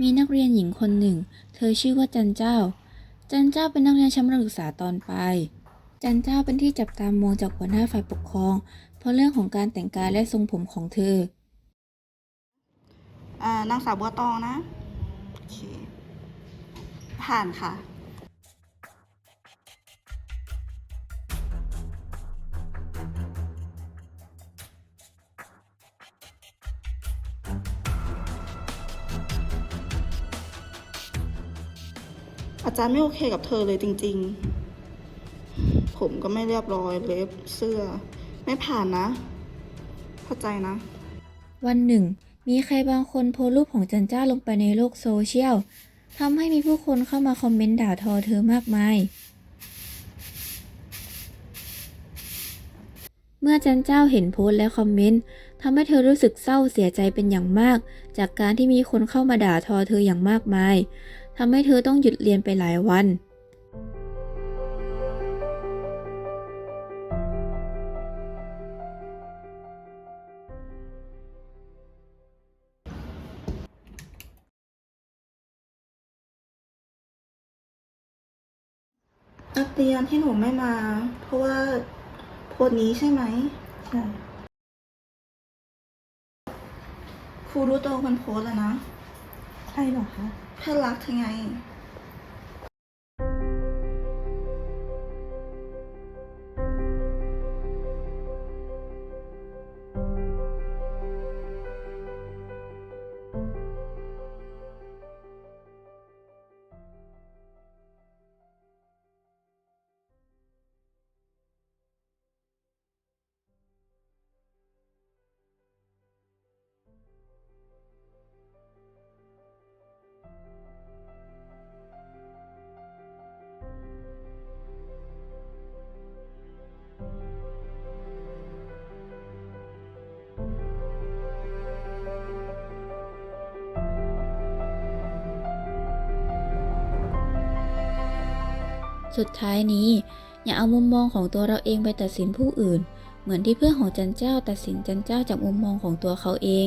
มีนักเรียนหญิงคนหนึ่ง เธอชื่อว่าจันเจ้า จันเจ้าเป็นนักเรียนชั้นประถมศึกษาตอนปลาย จันเจ้าเป็นที่จับตามองจากหัวหน้าฝ่ายปกครอง เพราะเรื่องของการแต่งกายและทรงผมของเธอ อ่านางสาวบัวตองนะ โอเค ผ่านค่ะ อาจารย์ไม่โอเคกับเธอเลยจริง ๆ ผมก็ไม่เรียบร้อยเล็บเสื้อ ไม่ผ่านนะเข้าใจนะ วันหนึ่ง มีใครบางคนโพสรูปของจันเจ้าลงไปในโลกโซเชียลทำให้มีผู้คนเข้ามาคอมเมนต์ด่าทอเธอมากมาย เมื่อจันเจ้าเห็นโพสต์และคอมเมนต์ทำให้เธอรู้สึกเศร้าเสียใจเป็นอย่างมาก จากการที่มีคนเข้ามาด่าทอเธออย่างมากมาย ทำให้เธอต้องหยุดเรียนไปหลายวัน นักเรียนที่หนูไม่มา เพราะว่าโพสต์นี้ใช่ไหม ใช่ ครูรู้ตัวคนโพสต์แล้วนะ ใช่หรอคะเพื่อนรักเธอไง สุดท้ายนี้ อย่าเอามุมมองของตัวเราเองไปตัดสินผู้อื่น เหมือนที่เพื่อนของจันเจ้าตัดสินจันเจ้าจากมุมมองของตัวเขาเอง